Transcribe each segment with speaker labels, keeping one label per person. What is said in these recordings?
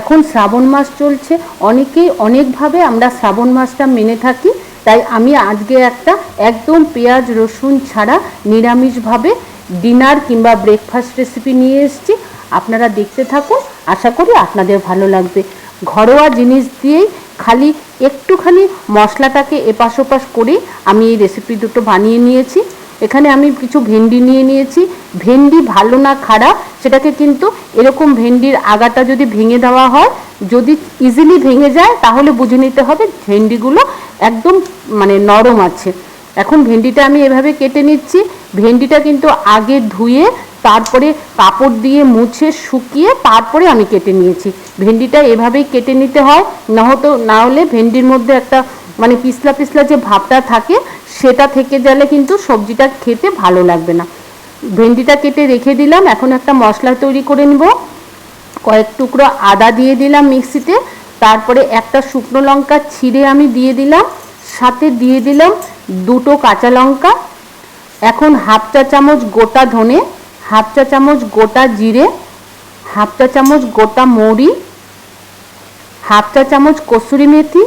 Speaker 1: এখন শ্রাবণ মাস চলছে, অনেকেই অনেকভাবে আমরা শ্রাবণ মাসটা মেনে থাকি, তাই আমি আজকে একটা একদম পেঁয়াজ রসুন ছাড়া নিরামিষভাবে ডিনার কিংবা ব্রেকফাস্ট রেসিপি নিয়ে এসেছি। আপনারা দেখতে থাকুন, আশা করি আপনাদের ভালো লাগবে। ঘরোয়া জিনিস দিয়েই খালি একটুখানি মশলাটাকে এপাশ ওপাশ করে আমি এই রেসিপি দুটো বানিয়ে নিয়েছি। এখানে আমি কিছু ভেন্ডি নিয়ে নিয়েছি। ভেন্ডি ভালো না খারাপ সেটাকে কিন্তু এরকম ভেন্ডির আগাটা যদি ভেঙে দেওয়া হয়, যদি ইজিলি ভেঙে যায়, তাহলে বুঝে নিতে হবে ভেন্ডিগুলো একদম মানে নরম আছে। এখন ভেন্ডিটা আমি এভাবে কেটে নিচ্ছি। ভেন্ডিটা কিন্তু আগে ধুয়ে, তারপরে কাপড় দিয়ে মুছে, শুকিয়ে তারপরে আমি কেটে নিয়েছি। ভেন্ডিটা এভাবেই কেটে নিতে হয়, না হতো, না হলে ভেন্ডির মধ্যে একটা মানে পিছলা পিছলা যে ভাবটা থাকে, সেটা থেকে গেলে কিন্তু সবজিটা খেতে ভালো লাগবে না। ভেন্ডিটা কেটে রেখে দিলাম, এখন একটা মশলা তৈরি করে নিব। কয়েক টুকরো আদা দিয়ে দিলাম মিক্সিতে, তারপরে একটা শুকনো লঙ্কা ছিঁড়ে আমি দিয়ে দিলাম, সাথে দিয়ে দিলাম দুটো কাঁচা লঙ্কা। এখন হাফ চা চামচ গোটা ধনে, হাফ চা চামচ গোটা জিরে, হাফ চা চামচ গোটা মৌরি, হাফ চা চামচ কসুরি মেথি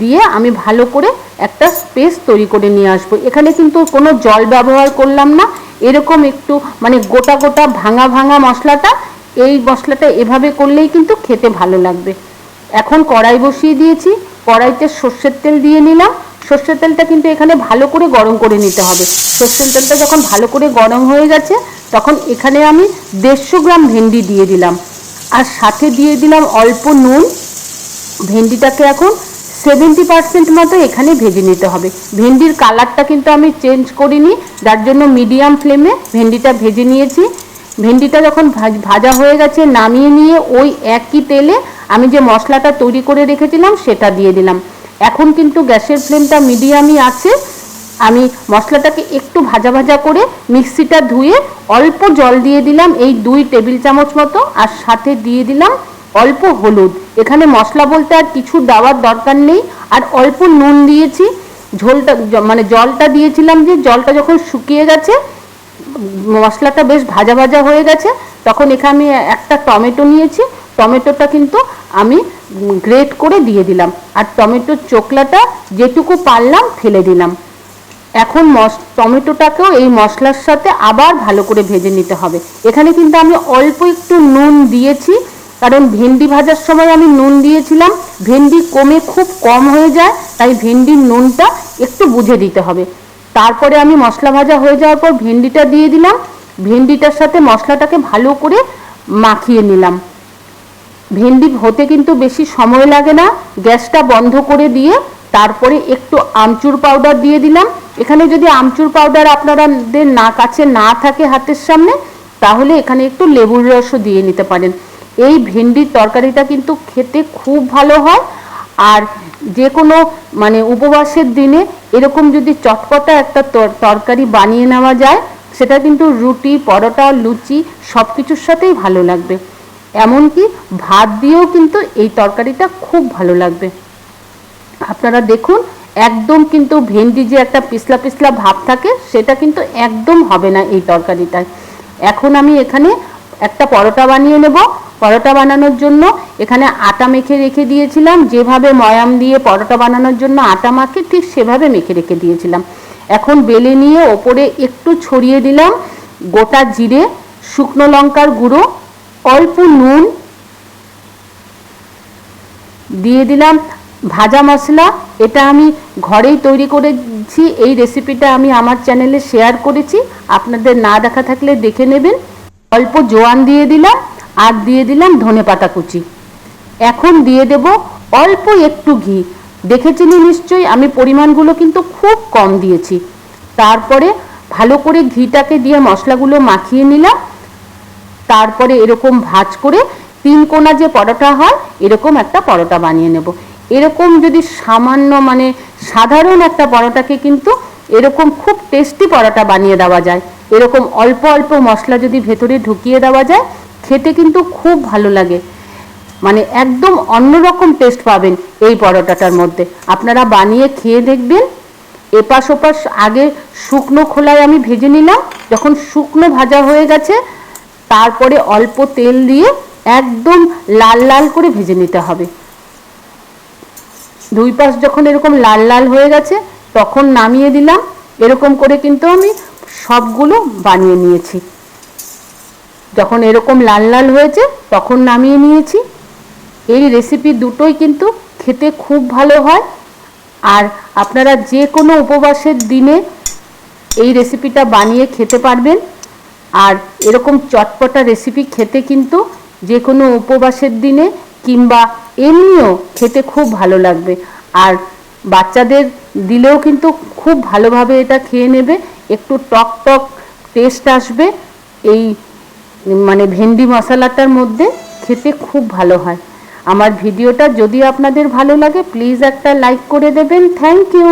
Speaker 1: দিয়ে আমি ভালো করে একটা স্পেস তৈরি করে নিয়ে আসব। এখানে কিন্তু কোনো জল ব্যবহার করলাম না। এরকম একটু মানে গোটা গোটা ভাঙা ভাঙা মশলাটা, এই মশলাটা এভাবে করলেই কিন্তু খেতে ভালো লাগবে। এখন কড়াই বসিয়ে দিয়েছি। কড়াইতে সর্ষের তেল দিয়ে নিলাম। সর্ষের তেলটা কিন্তু এখানে ভালো করে গরম করে নিতে হবে। সর্ষের তেলটা যখন ভালো করে গরম হয়ে গেছে, তখন এখানে আমি দেড়শো গ্রাম ভেন্ডি দিয়ে দিলাম। আর সাথে দিয়ে দিলাম অল্প নুন। ভেন্ডিটাকে এখন সেভেন্টি পার্সেন্ট মতো এখানে ভেজে নিতে হবে। ভেন্ডির কালারটা কিন্তু আমি চেঞ্জ করিনি, যার জন্য মিডিয়াম ফ্লেমে ভেন্ডিটা ভেজে নিয়েছি। ভেন্ডিটা যখন ভাজ- হয়ে গেছে, নামিয়ে নিয়ে ওই একই তেলে আমি যে মশলাটা তৈরি করে রেখেছিলাম, সেটা দিয়ে দিলাম। এখন কিন্তু গ্যাসের ফ্লেমটা মিডিয়ামই আছে। আমি মশলাটাকে একটু ভাজা ভাজা করে মিক্সিটা ধুয়ে অল্প জল দিয়ে দিলাম, এই দুই টেবিল চামচ মতো, আর সাথে দিয়ে দিলাম অল্প হলুদ। এখানে মশলা বলতে আর কিছু দেওয়ার দরকার নেই। আর অল্প নুন দিয়েছি। ঝোলটা মানে জলটা দিয়েছিলাম যে জলটা যখন শুকিয়ে গেছে, মশলাটা বেশ ভাজা ভাজা হয়ে গেছে, তখন এখানে আমি একটা টমেটো নিয়েছি। টমেটোটা কিন্তু আমি গ্রেট করে দিয়ে দিলাম। আর টমেটোর চোকলাটা যেটুকু পারলাম ফেলে দিলাম। এখন মশ, টমেটোটাকেও এই মশলার সাথে আবার ভালো করে ভেজে নিতে হবে। এখানে কিন্তু আমি অল্প একটু নুন দিয়েছি। কারণ ভেন্ডি ভাজার সময় আমি নুন দিয়েছিলাম, ভেন্ডি কমে খুব কম হয়ে যায়, তাই ভেন্ডির নুনটা একটু বুঝে দিতে হবে। তারপরে আমি মশলা ভাজা হয়ে যাওয়ার পর ভেন্ডিটা দিয়ে দিলাম, ভেন্ডিটার সাথে মশলাটাকে ভালো করে মাখিয়ে নিলাম। ভেন্ডি হতে কিন্তু বেশি সময় লাগে না, গ্যাসটা বন্ধ করে দিয়ে তারপরে একটু আমচুর পাউডার দিয়ে দিলাম। এখানে যদি আমচুর পাউডার আপনাদের না কাছে না থাকে হাতের সামনে, তাহলে এখানে একটু লেবুর রসও দিয়ে নিতে পারেন। এই ভেন্ডির তরকারিটা কিন্তু খেতে খুব ভালো হয়। আর যে কোনো মানে উপবাসের দিনে এরকম যদি চটপটা একটা তর- তরকারি বানিয়ে নেওয়া যায়, সেটা কিন্তু রুটি, পরোটা, লুচি সব কিছুর সাথেই ভালো লাগবে। এমনকি ভাত দিয়েও কিন্তু এই তরকারিটা খুব ভালো লাগবে। আপনারা দেখুন, একদম কিন্তু ভেন্ডি যে একটা পিছলা পিছলা ভাব থাকে, সেটা কিন্তু একদম হবে না এই তরকারিটায়। এখন আমি এখানে একটা পরোটা বানিয়ে নেব। পরোটা বানানোর জন্য এখানে আটা মেখে রেখে দিয়েছিলাম। যেভাবে ময়াম দিয়ে পরোটা বানানোর জন্য আটা মাখে, ঠিক সেভাবে মেখে রেখে দিয়েছিলাম। এখন বেলে নিয়ে ওপরে একটু ছড়িয়ে দিলাম গোটা জিরে, শুকনো লঙ্কার গুঁড়ো, অল্প নুন, দিয়ে দিলাম ভাজা মশলা। এটা আমি ঘরেই তৈরি করেছি। এই রেসিপিটা আমি আমার চ্যানেলে শেয়ার করেছি। আপনাদের না দেখা থাকলে দেখে নেবেন। অল্প জোয়ান দিয়ে দিলাম। আর দিয়ে দিলাম ধনে পাতা কুচি। এখন দিয়ে দেব অল্প একটু ঘি। দেখেছিলি নিশ্চয়ই আমি পরিমাণগুলো কিন্তু খুব কম দিয়েছি। তারপরে ভালো করে ঘিটাকে দিয়ে মশলাগুলো মাখিয়ে নিলাম। তারপরে এরকম ভাজ করে তিন কোনা যে পরোটা হয়, এরকম একটা পরোটা বানিয়ে নেব। এরকম যদি সামান্য মানে সাধারণ একটা পরোটাকে কিন্তু এরকম খুব টেস্টি পরোটা বানিয়ে দেওয়া যায়। এরকম অল্প অল্প মশলা যদি ভেতরে ঢুকিয়ে দেওয়া যায় খেতে কিন্তু খুব ভালো লাগে। মানে একদম অন্যরকম টেস্ট পাবেন এই পরোটাটার মধ্যে। আপনারা বানিয়ে খেয়ে দেখবেন। এপাশ ওপাশ আগে শুকনো খোলায় আমি ভেজে নিলাম। যখন শুকনো ভাজা হয়ে গেছে, তারপরে অল্প তেল দিয়ে একদম লাল লাল করে ভেজে নিতে হবে। দুই পাশ যখন এরকম লাল লাল হয়ে গেছে, তখন নামিয়ে দিলাম। এরকম করে কিন্তু আমি সবগুলো বানিয়ে নিয়েছি। যখন এরকম লাল লাল হয়েছে, তখন নামিয়ে নিয়েছি। এই রেসিপি দুটোই কিন্তু খেতে খুব ভালো হয়। আর আপনারা যে কোনো উপবাসের দিনে এই রেসিপিটা বানিয়ে খেতে পারবেন। আর এরকম চটপটা রেসিপি খেতে কিন্তু যে কোনো উপবাসের দিনে কিংবা এমনিও খেতে খুব ভালো লাগবে। আর বাচ্চাদের দিলেও কিন্তু খুব ভালোভাবে এটা খেয়ে নেবে। একটু টক টক টেস্ট আসবে। এই মানে ভেন্ডি মশলাটার মধ্যে খেতে খুব ভালো হয়। আমার ভিডিওটা যদি আপনাদের ভালো লাগে প্লিজ একটা লাইক করে দেবেন। Thank you